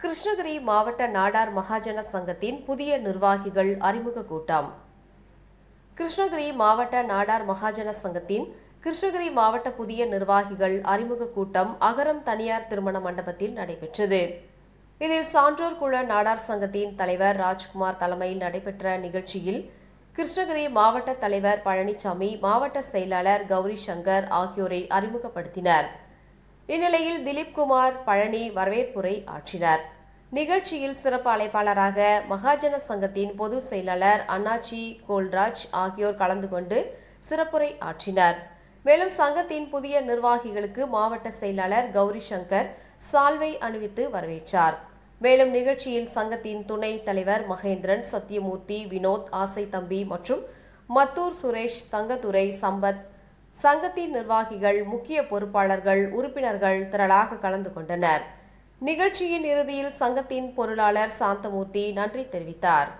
கிருஷ்ணகிரி மாவட்ட நாடார் மகாஜன சங்கத்தின் புதிய நிர்வாகிகள் அறிமுக கூட்டம். கிருஷ்ணகிரி மாவட்ட நாடார் மகாஜன சங்கத்தின் கிருஷ்ணகிரி மாவட்ட புதிய நிர்வாகிகள் அறிமுக கூட்டம் அகரம் தனியார் திருமண மண்டபத்தில் நடைபெற்றது. இதில் சான்றோர் குழ நாடார் சங்கத்தின் தலைவர் ராஜ்குமார் தலைமையில் நடைபெற்ற நிகழ்ச்சியில் கிருஷ்ணகிரி மாவட்ட தலைவர் பழனிசாமி மாவட்ட செயலாளர் கௌரி சங்கர் ஆகியோரை அறிமுகப்படுத்தினர். இந்நிலையில் திலீப் குமார் பழனி வரவேற்புரை ஆற்றினார். நிகழ்ச்சியில் சிறப்பு அழைப்பாளராக மகாஜன சங்கத்தின் பொதுச் செயலாளர் அண்ணாச்சி கோல்ராஜ் ஆகியோர் கலந்து கொண்டு சிறப்புரை ஆற்றினர். மேலும் சங்கத்தின் புதிய நிர்வாகிகளுக்கு மாவட்ட செயலாளர் கௌரி சங்கர் சால்வை அணிவித்து வரவேற்றார். மேலும் நிகழ்ச்சியில் சங்கத்தின் துணை தலைவர் மகேந்திரன் சத்யமூர்த்தி வினோத் ஆசை தம்பி மற்றும் மத்தூர் சுரேஷ் தங்கதுரை சம்பத் சங்கத்தின் நிர்வாகிகள் முக்கிய பொறுப்பாளர்கள் உறுப்பினர்கள் திரளாக கலந்து கொண்டனர். நிகழ்ச்சியின் இறுதியில் சங்கத்தின் பொருளாளர் சாந்தமூர்த்தி நன்றி தெரிவித்தார்.